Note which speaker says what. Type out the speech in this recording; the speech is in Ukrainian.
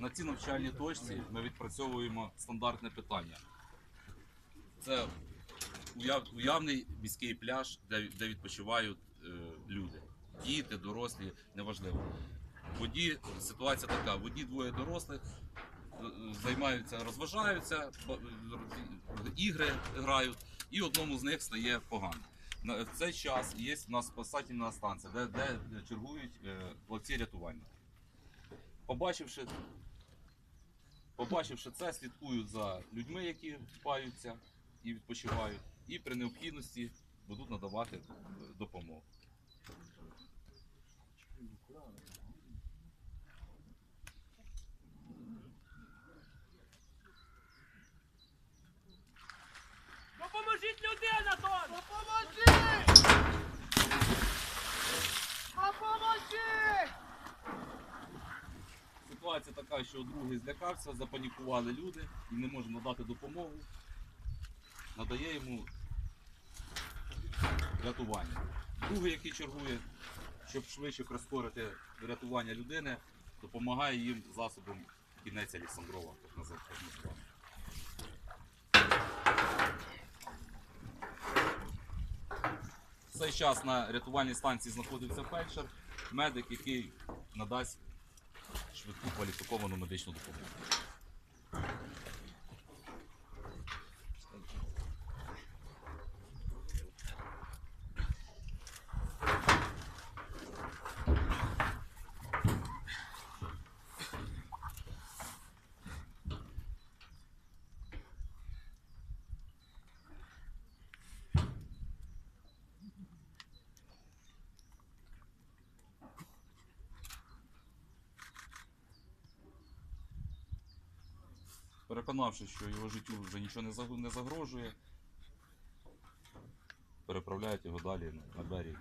Speaker 1: На цій навчальній точці ми відпрацьовуємо стандартне питання. Це уяв- уявний міський пляж, де, відпочивають е, люди. Діти, дорослі, неважливо. Воді ситуація така: воді двоє дорослих е, займаються, розважаються, е, ігри грають, і одному з них стає погано. В цей час є у нас спасательна станція, де, де чергують плавці рятування. Побачивши, побачивши це, слідкують за людьми, які впаються і відпочивають, і при необхідності будуть надавати е, допомогу. Ситуація така, що другий злякався, запанікували люди і не може надати допомогу. Надає йому рятування. Другий, який чергує, щоб швидше прискорити рятування людини, допомагає їм засобом кінець Олександрова, так називаємо. В цей час на рятувальній станції знаходиться фельдшер, медик, який надасть швидку кваліфіковану медичну допомогу. Переконавшись, що його життю вже нічого не загрожує, переправляють його далі на берег